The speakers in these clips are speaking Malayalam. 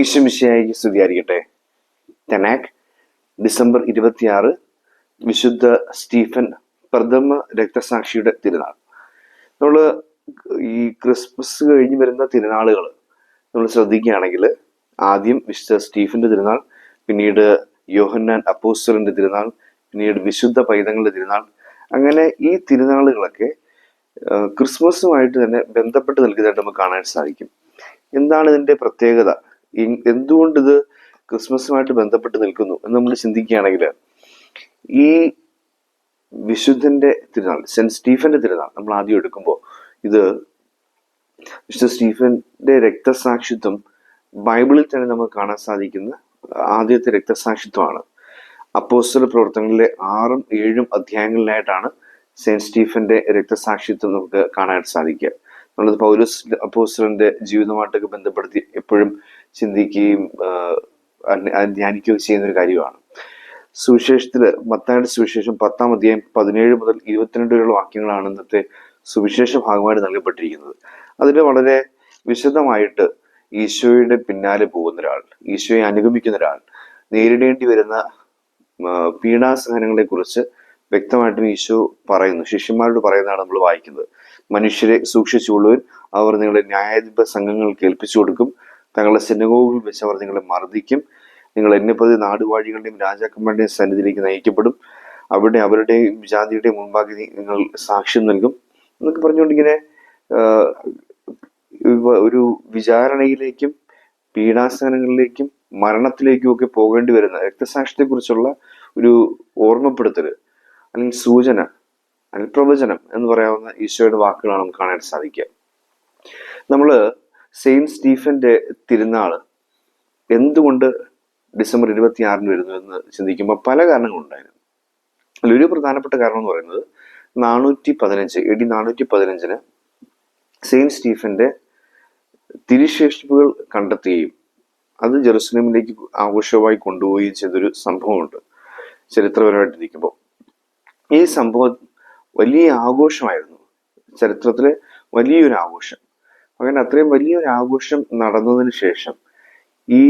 ഈശ്വമിശയായി സ്തുതിയായിരിക്കട്ടെ. തെനാക് ഡിസംബർ ഇരുപത്തിയാറ് വിശുദ്ധ സ്റ്റീഫൻ പ്രഥമ രക്തസാക്ഷിയുടെ തിരുനാൾ. നമ്മൾ ഈ ക്രിസ്മസ് കഴിഞ്ഞ് വരുന്ന തിരുനാളുകൾ നമ്മൾ ശ്രദ്ധിക്കുകയാണെങ്കിൽ ആദ്യം വിശുദ്ധ സ്റ്റീഫന്റെ തിരുനാൾ പിന്നീട് യോഹന്നാൻ അപ്പോസ്റ്ററിന്റെ തിരുനാൾ പിന്നീട് വിശുദ്ധ പൈതങ്ങളുടെ തിരുനാൾ. അങ്ങനെ ഈ തിരുനാളുകളൊക്കെ ക്രിസ്മസുമായിട്ട് തന്നെ ബന്ധപ്പെട്ട് നിൽക്കുന്നതായിട്ട് നമുക്ക് കാണാൻ സാധിക്കും. എന്താണ് ഇതിന്റെ പ്രത്യേകത? എന്തുകൊണ്ട് ഇത് ക്രിസ്മസുമായിട്ട് ബന്ധപ്പെട്ട് നിൽക്കുന്നു എന്ന് നമ്മൾ ചിന്തിക്കുകയാണെങ്കിൽ ഈ വിശുദ്ധന്റെ തിരുനാൾ സെന്റ് സ്റ്റീഫന്റെ തിരുനാൾ നമ്മൾ ആദ്യം എടുക്കുമ്പോൾ ഇത് വിശുദ്ധ സ്റ്റീഫന്റെ രക്തസാക്ഷിത്വം ബൈബിളിൽ തന്നെ നമുക്ക് കാണാൻ സാധിക്കുന്ന ആദ്യത്തെ രക്തസാക്ഷിത്വമാണ്. അപ്പോസ്റ്റൽ പ്രവർത്തനങ്ങളിലെ ആറും ഏഴും അധ്യായങ്ങളിലായിട്ടാണ് സെന്റ് സ്റ്റീഫന്റെ രക്തസാക്ഷിത്വം നമുക്ക് കാണാൻ സാധിക്കുക. നമ്മളത് പൗലോസ് അപ്പോസ്റ്റലിന്റെ ജീവിതമായിട്ടൊക്കെ ബന്ധപ്പെടുത്തി എപ്പോഴും ചിന്തിക്കുകയും ധ്യാനിക്കുകയും ചെയ്യുന്ന ഒരു കാര്യമാണ്. സുവിശേഷത്തിൽ മത്തായുടെ സുവിശേഷം പത്താം അധ്യായം പതിനേഴ് മുതൽ ഇരുപത്തിരണ്ട് വരെയുള്ള വാക്യങ്ങളാണ് ഇന്നത്തെ സുവിശേഷ ഭാഗമായിട്ട് നൽകപ്പെട്ടിരിക്കുന്നത്. അതിൽ വളരെ വിശദമായിട്ട് ഈശോയുടെ പിന്നാലെ പോകുന്ന ഒരാൾ ഈശോയെ അനുഗമിക്കുന്ന ഒരാൾ നേരിടേണ്ടി വരുന്ന പീഡാസഹനങ്ങളെ കുറിച്ച് വ്യക്തമായിട്ടും ഈശോ പറയുന്നു. ശിഷ്യന്മാരോട് പറയുന്നതാണ് നമ്മൾ വായിക്കുന്നത്. മനുഷ്യരെ സൂക്ഷിച്ചുകൊള്ളുവാൻ അവർ നിങ്ങളുടെ ന്യായാധിപ സംഘങ്ങൾക്ക് ഏൽപ്പിച്ചു കൊടുക്കും തങ്ങളുടെ സിനഗോഗിൽ വെച്ച് അവർ നിങ്ങളെ മർദ്ദിക്കും. നിങ്ങൾ എന്നെ പതി നാടുവാഴികളുടെയും രാജാക്കന്മാരുടെയും സന്നിധിയിലേക്ക് നയിക്കപ്പെടും. അവിടെ അവരുടെയും ജാതിയുടെയും മുൻപാകെ നിങ്ങൾ സാക്ഷ്യം നൽകും. എന്നൊക്കെ പറഞ്ഞുകൊണ്ട് ഇങ്ങനെ ഒരു വിചാരണയിലേക്കും പീഡാസനങ്ങളിലേക്കും മരണത്തിലേക്കും ഒക്കെ പോകേണ്ടി വരുന്ന രക്തസാക്ഷിത്തെ കുറിച്ചുള്ള ഒരു ഓർമ്മപ്പെടുത്തൽ അല്ലെങ്കിൽ സൂചന അല്ലെങ്കിൽ പ്രവചനം എന്ന് പറയാവുന്ന ഈശോയുടെ വാക്കുകളാണ് നമുക്ക് കാണാൻ സാധിക്കുക. നമ്മൾ സെയിന്റ് സ്റ്റീഫന്റെ തിരുനാൾ എന്തുകൊണ്ട് ഡിസംബർ ഇരുപത്തിയാറിന് വരുന്നു എന്ന് ചിന്തിക്കുമ്പോൾ പല കാരണങ്ങളുണ്ടായിരുന്നു അതിലൊരു പ്രധാനപ്പെട്ട കാരണം എന്ന് പറയുന്നത് നാനൂറ്റി പതിനഞ്ച് എ ഡി നാനൂറ്റി പതിനഞ്ചിന് സെയിന്റ് സ്റ്റീഫന്റെ തിരുശേഷിപ്പുകൾ കണ്ടെത്തുകയും അത് ജെറുസലേമിലേക്ക് ആഘോഷമായി കൊണ്ടുപോവുകയും ചെയ്തൊരു സംഭവമുണ്ട് ചരിത്രപരമായിട്ട് ഇരിക്കുമ്പോൾ ഈ സംഭവം വലിയ ആഘോഷമായിരുന്നു. ചരിത്രത്തിലെ വലിയൊരു ആഘോഷം. അങ്ങനെ അത്രയും വലിയൊരു ആഘോഷം നടന്നതിന് ശേഷം ഈ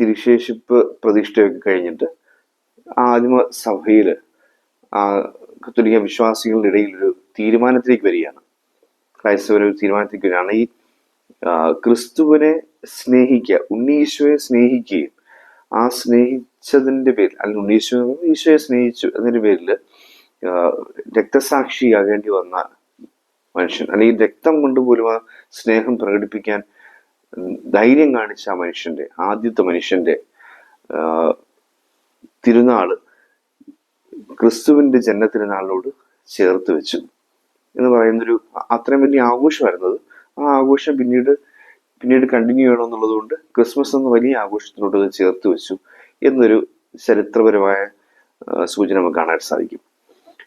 തിരുശേഷിപ്പ് പ്രതിഷ്ഠയൊക്കെ കഴിഞ്ഞിട്ട് ആദിമ സഭയിൽ ആ കത്തോലിക്ക വിശ്വാസികളുടെ ഇടയിൽ ഒരു തീരുമാനത്തിലേക്ക് വരികയാണ്. ക്രൈസ്തവർ ഒരു തീരുമാനത്തിലേക്ക് വരികയാണ്. ഈ ക്രിസ്തുവിനെ സ്നേഹിക്കുക ഉണ്ണീശോയെ സ്നേഹിക്കുകയും ആ സ്നേഹിച്ചതിന്റെ പേരിൽ അല്ലെങ്കിൽ ഉണ്ണീശോ ഈശോയെ സ്നേഹിച്ചു എന്നതിന്റെ പേരിൽ രക്തസാക്ഷിയാകേണ്ടി വന്ന മനുഷ്യൻ. അല്ലെങ്കിൽ രക്തം കൊണ്ട് പോലും ആ സ്നേഹം പ്രകടിപ്പിക്കാൻ ധൈര്യം കാണിച്ച ആ മനുഷ്യന്റെ ആദ്യത്തെ മനുഷ്യന്റെ തിരുനാൾ ക്രിസ്തുവിന്റെ ജന്മത്തിരുനാളിനോട് ചേർത്ത് വെച്ചു എന്ന് പറയുന്നൊരു അത്രയും വലിയ ആഘോഷമായിരുന്നത്. ആ ആഘോഷം പിന്നീട് പിന്നീട് കണ്ടിന്യൂ ചെയ്യണം എന്നുള്ളത് കൊണ്ട് ക്രിസ്മസ് എന്ന വലിയ ആഘോഷത്തിനോട് ചേർത്ത് വെച്ചു എന്നൊരു ചരിത്രപരമായ സൂചന നമുക്ക് കാണാൻ സാധിക്കും.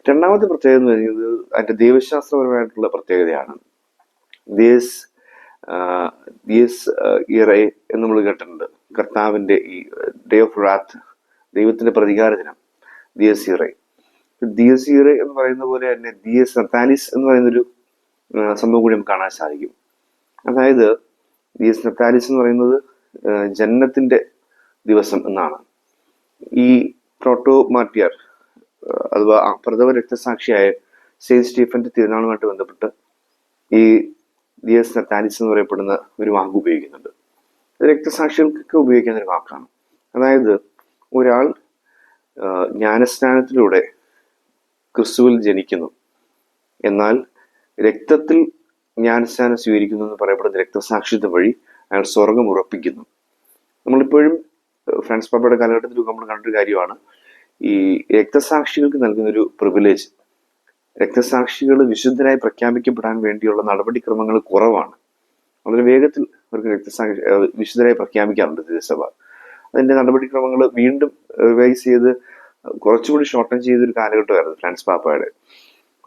രണ്ടാമത്തെ പ്രത്യേകത എന്ന് പറയുന്നത് അതിന്റെ ദൈവശാസ്ത്രപരമായിട്ടുള്ള പ്രത്യേകതയാണ്. ദിയസ് ദിയസ് ഇറേ എന്ന് നമ്മൾ കേട്ടിട്ടുണ്ട്. കർത്താവിന്റെ ഈ ഡേ ഓഫ് റാത്ത് ദൈവത്തിന്റെ പ്രതികാര ദിനം ദിയസ് ഇറേ ദിയസ് ഇറേ എന്ന് പറയുന്ന പോലെ തന്നെ ദിയസ് നത്താലിസ് എന്ന് പറയുന്നൊരു സംഭവം കൂടി നമുക്ക് കാണാൻ സാധിക്കും. അതായത് ദിയസ് നത്താലിസ് എന്ന് പറയുന്നത് ജനനത്തിന്റെ ദിവസം എന്നാണ്. ഈ പ്രോട്ടോ മാർട്ടിയർ അഥവാ പ്രഥമ രക്തസാക്ഷിയായ സെയിന്റ് സ്റ്റീഫന്റെ തിരുനാളുമായിട്ട് ബന്ധപ്പെട്ട് ഈ ഡി എസ് നത്താനിസ് എന്ന് പറയപ്പെടുന്ന ഒരു വാക്ക് ഉപയോഗിക്കുന്നുണ്ട്. രക്തസാക്ഷികൾക്കൊക്കെ ഉപയോഗിക്കുന്ന ഒരു വാക്കാണ്. അതായത് ഒരാൾ ജ്ഞാനസ്നാനത്തിലൂടെ ക്രിസ്തുവിൽ ജനിക്കുന്നു. എന്നാൽ രക്തത്തിൽ ജ്ഞാനസ്നാനം സ്വീകരിക്കുന്നു എന്ന് പറയപ്പെടുന്ന രക്തസാക്ഷിത്വം വഴി അയാൾ സ്വർഗം ഉറപ്പിക്കുന്നു. നമ്മളിപ്പോഴും ഫ്രാൻസ് പാപ്പയുടെ കാലഘട്ടത്തിൽ നമ്മൾ കണ്ടൊരു കാര്യമാണ്. ഈ രക്തസാക്ഷികൾക്ക് നൽകുന്ന ഒരു പ്രിവിലേജ് രക്തസാക്ഷികൾ വിശുദ്ധരായി പ്രഖ്യാപിക്കപ്പെടാൻ വേണ്ടിയുള്ള നടപടിക്രമങ്ങൾ കുറവാണ്. വളരെ വേഗത്തിൽ അവർക്ക് രക്തസാക്ഷി വിശുദ്ധരായി പ്രഖ്യാപിക്കാറുണ്ട് തിരുസഭ. അതിന്റെ നടപടിക്രമങ്ങൾ വീണ്ടും റിവൈസ് ചെയ്ത് കുറച്ചുകൂടി ഷോർട്ടൺ ചെയ്തൊരു കാലഘട്ടമായിരുന്നു ഫ്രാൻസ് പാപ്പയുടെ.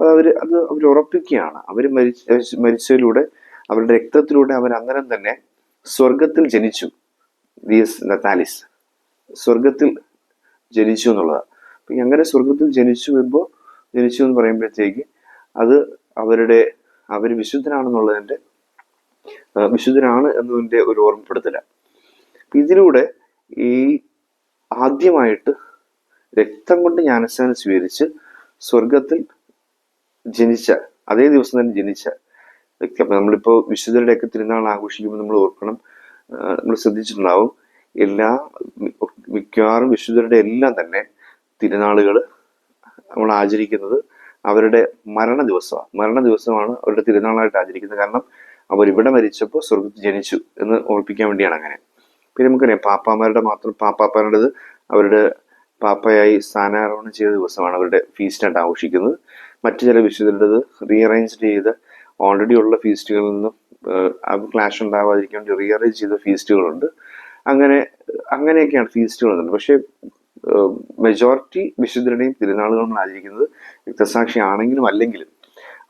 അത് അവർ അത് അവർ ഉറപ്പിക്കുകയാണ്. അവർ മരിച്ച മരിച്ചതിലൂടെ അവരുടെ രക്തത്തിലൂടെ അവർ അങ്ങനെ തന്നെ സ്വർഗത്തിൽ ജനിച്ചു. ദിയസ് നത്താലിസ്. സ്വർഗത്തിൽ ജനിച്ചു എന്നുള്ളതാണ്. അപ്പൊ അങ്ങനെ സ്വർഗത്തിൽ ജനിച്ചു വരുമ്പോൾ ജനിച്ചു എന്ന് പറയുമ്പോഴത്തേക്ക് അത് അവരുടെ അവർ വിശുദ്ധനാണെന്നുള്ളതിന്റെ വിശുദ്ധനാണ് എന്നതിന്റെ ഒരു ഓർമ്മപ്പെടുത്തല. ഇതിലൂടെ ഈ ആദ്യമായിട്ട് രക്തം കൊണ്ട് ജ്ഞാനസ്നാനം സ്വീകരിച്ച് സ്വർഗത്തിൽ ജനിച്ച അതേ ദിവസം തന്നെ ജനിച്ച വ്യക്തി. അപ്പൊ നമ്മളിപ്പോ വിശുദ്ധരുടെയൊക്കെ തിരുനാൾ ആഘോഷിക്കുമ്പോൾ നമ്മൾ ഓർക്കണം നമ്മൾ ശ്രദ്ധിച്ചിട്ടുണ്ടാവും. എല്ലാ മിക്കവാറും വിശുദ്ധരുടെ എല്ലാം തന്നെ തിരുനാളുകൾ നമ്മൾ ആചരിക്കുന്നത് അവരുടെ മരണ ദിവസമാണ്. മരണ ദിവസമാണ് അവരുടെ തിരുനാളായിട്ട് ആചരിക്കുന്നത്. കാരണം അവർ ഇവിടെ മരിച്ചപ്പോൾ സ്വർഗത്തിൽ ജനിച്ചു എന്ന് ഓർപ്പിക്കാൻ വേണ്ടിയാണ് അങ്ങനെ. പിന്നെ നമുക്കറിയാം പാപ്പാമാരുടെ മാത്രം പാപ്പാപ്പാരുടേത് അവരുടെ പാപ്പയായി സ്ഥാനാരോഹണം ചെയ്ത ദിവസമാണ് അവരുടെ ഫീസ്റ്റായിട്ട് ആഘോഷിക്കുന്നത്. മറ്റു ചില വിശുദ്ധരുടേത് റീഅറേഞ്ച് ചെയ്ത് ഓൾറെഡി ഉള്ള ഫീസ്റ്റുകളിൽ നിന്നും ക്ലാഷ് ഉണ്ടാവാതിരിക്കാൻ വേണ്ടി റീഅറേഞ്ച് ചെയ്ത ഫീസ്റ്റുകളുണ്ട് അങ്ങനെ അങ്ങനെയൊക്കെയാണ് ഫീസ്റ്റുകൾ എന്നുള്ളത് പക്ഷേ മെജോറിറ്റി വിശുദ്ധരുടെയും തിരുനാളുകൾ നമ്മൾ ആചരിക്കുന്നത് രക്തസാക്ഷി ആണെങ്കിലും അല്ലെങ്കിലും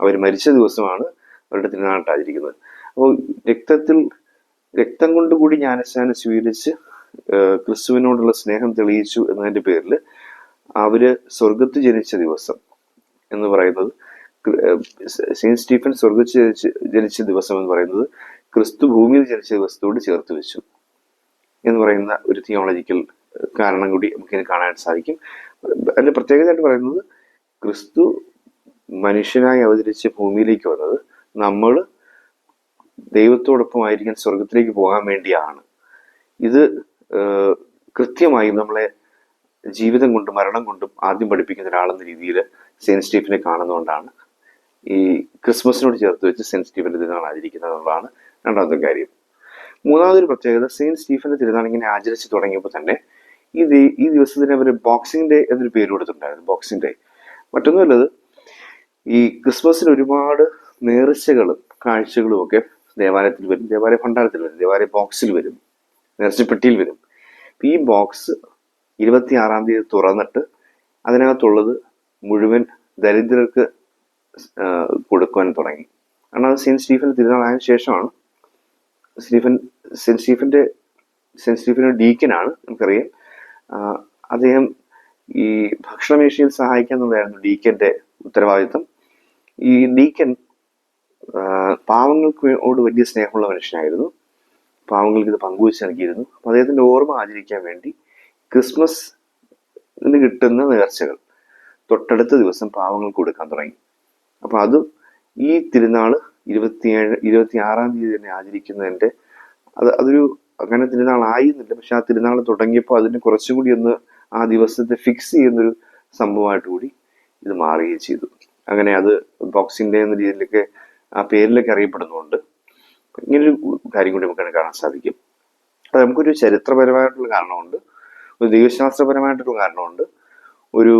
അവർ മരിച്ച ദിവസമാണ് അവരുടെ തിരുനാളിട്ട് ആചരിക്കുന്നത്. അപ്പോൾ രക്തത്തിൽ രക്തം കൊണ്ട് കൂടി ജ്ഞാനസ്നാനം സ്വീകരിച്ച് ക്രിസ്തുവിനോടുള്ള സ്നേഹം തെളിയിച്ചു എന്നതിന്റെ പേരിൽ അവർ സ്വർഗത്ത് ജനിച്ച ദിവസം എന്ന് പറയുന്നത് സെയിന്റ് സ്റ്റീഫൻ സ്വർഗത്ത് ജനിച്ച ജനിച്ച ദിവസം എന്ന് പറയുന്നത് ക്രിസ്തു ഭൂമിയിൽ ജനിച്ച ദിവസത്തോട് ചേർത്ത് വെച്ചു. എന്ന് പറയുന്ന ഒരു തിയോളജിക്കൽ കാരണം കൂടി നമുക്കിത് കാണാൻ സാധിക്കും. അതിന്റെ പ്രത്യേകതയായിട്ട് പറയുന്നത് ക്രിസ്തു മനുഷ്യനായി അവതരിച്ച് ഭൂമിയിലേക്ക് വന്നത് നമ്മൾ ദൈവത്തോടൊപ്പം ആയിരിക്കാൻ സ്വർഗത്തിലേക്ക് പോകാൻ വേണ്ടിയാണ്. ഇത് കൃത്യമായും നമ്മളെ ജീവിതം കൊണ്ടും മരണം കൊണ്ടും ആദ്യം പഠിപ്പിക്കുന്ന ഒരാളെന്ന രീതിയിൽ സെയിന്റ് സ്റ്റീഫനെ കാണുന്നതുകൊണ്ടാണ്. ഈ ക്രിസ്മസിനോട് ചേർത്ത് വെച്ച് സെയിന്റ് സ്റ്റീഫന്റെ ദിനങ്ങൾ ആചരിക്കുന്നത് എന്നുള്ളതാണ് രണ്ടാമത്തെ കാര്യം. മൂന്നാമതൊരു പ്രത്യേകത സെയിന്റ് സ്റ്റീഫന്റെ തിരുനാൾ ഇങ്ങനെ ആചരിച്ച് തുടങ്ങിയപ്പോൾ തന്നെ ഈ ഈ ദിവസത്തിന് അവർ ബോക്സിംഗ് ഡേ എന്നൊരു പേര് കൊടുത്തിട്ടുണ്ടായിരുന്നു ബോക്സിംഗ് ഡേ മറ്റൊന്നുമല്ലത് ഈ ക്രിസ്മസിന് ഒരുപാട് നേർച്ചകളും കാഴ്ചകളും ഒക്കെ ദേവാലയത്തിൽ വരും ദേവാലയ ഭണ്ഡാരത്തിൽ വരും ദേവാലയ ബോക്സിൽ വരും നേർച്ചപ്പെട്ടിയിൽ വരും. ഈ ബോക്സ് ഇരുപത്തി ആറാം തീയതി തുറന്നിട്ട് അതിനകത്തുള്ളത് മുഴുവൻ ദരിദ്രർക്ക് കൊടുക്കുവാൻ തുടങ്ങി. കാരണം അത് സെയിന്റ് സ്റ്റീഫൻ തിരുനാളായതിനു ശേഷമാണ്. സ്റ്റീഫൻ സെന്റ് സ്റ്റീഫന്റെ സെന്റ് സ്റ്റീഫൻ ഒരു ഡീക്കനാണ് നമുക്കറിയാം. അദ്ദേഹം ഈ ഭക്ഷണമേശയിൽ സഹായിക്കുക എന്നുള്ളതായിരുന്നു ഡീക്കന്റെ ഉത്തരവാദിത്വം. ഈ ഡീക്കൻ പാവങ്ങൾക്കോട് വലിയ സ്നേഹമുള്ള മനുഷ്യനായിരുന്നു. പാവങ്ങൾക്ക് ഇത് പങ്കുവച്ച് നൽകിയിരുന്നു. അപ്പോൾ അദ്ദേഹത്തിന്റെ ഓർമ്മ ആചരിക്കാൻ വേണ്ടി ക്രിസ്മസ് ന് കിട്ടുന്ന നേർച്ചകൾ തൊട്ടടുത്ത ദിവസം പാവങ്ങൾക്ക് കൊടുക്കാൻ തുടങ്ങി. അപ്പോൾ അത് ഈ തിരുനാൾ ഇരുപത്തിയേഴ് ഇരുപത്തി ആറാം തീയതി തന്നെ ആചരിക്കുന്നതിന്റെ അത് അതൊരു അങ്ങനെ തിരുനാളായിരുന്നില്ല പക്ഷെ ആ തിരുനാൾ തുടങ്ങിയപ്പോൾ അതിന് കുറച്ചും കൂടി ഒന്ന് ആ ദിവസത്തെ ഫിക്സ് ചെയ്യുന്നൊരു സംഭവമായിട്ട് കൂടി ഇത് മാറുകയും ചെയ്തു. അങ്ങനെ അത് ബോക്സിംഗ് ഡേ എന്ന രീതിയിലൊക്കെ ആ പേരിലൊക്കെ അറിയപ്പെടുന്നുണ്ട് ഇങ്ങനൊരു കാര്യം കൂടി നമുക്ക് കാണാൻ സാധിക്കും. അത് നമുക്കൊരു ചരിത്രപരമായിട്ടുള്ള കാരണമുണ്ട്. ഒരു ദൈവശാസ്ത്രപരമായിട്ടുള്ള കാരണമുണ്ട്. ഒരു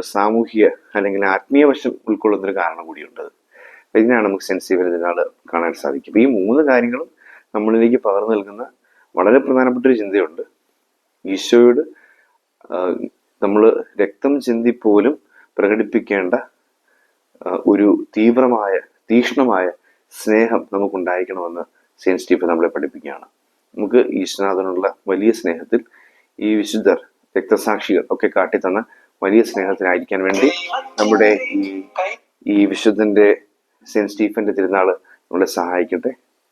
സാമൂഹിക അല്ലെങ്കിൽ ആത്മീയ വശം ഉൾക്കൊള്ളുന്നൊരു കാരണം കൂടിയുണ്ട്. ഇതിനാണ് നമുക്ക് സെൻസീവ് ഇതിനാൾ കാണാൻ സാധിക്കും. ഈ മൂന്ന് കാര്യങ്ങളും നമ്മളിലേക്ക് പകർന്നു നൽകുന്ന വളരെ പ്രധാനപ്പെട്ട ഒരു ചിന്തയുണ്ട്. ഈശോയുടെ നമ്മൾ രക്തം ചിന്തി പോലും പ്രകടിപ്പിക്കേണ്ട ഒരു തീവ്രമായ തീക്ഷ്ണമായ സ്നേഹം നമുക്കുണ്ടായിരിക്കണമെന്ന് സെയിൻ സ്റ്റീഫൻ നമ്മളെ പഠിപ്പിക്കുകയാണ്. നമുക്ക് ഈശ്വനാഥനുള്ള വലിയ സ്നേഹത്തിൽ ഈ വിശുദ്ധർ രക്തസാക്ഷികൾ ഒക്കെ കാട്ടിത്തന്ന വലിയ സ്നേഹത്തിനായിരിക്കാൻ വേണ്ടി നമ്മുടെ ഈ ഈ വിശുദ്ധന്റെ സെയിൻ സ്റ്റീഫന്റെ തിരുനാൾ നമ്മളെ സഹായിക്കട്ടെ.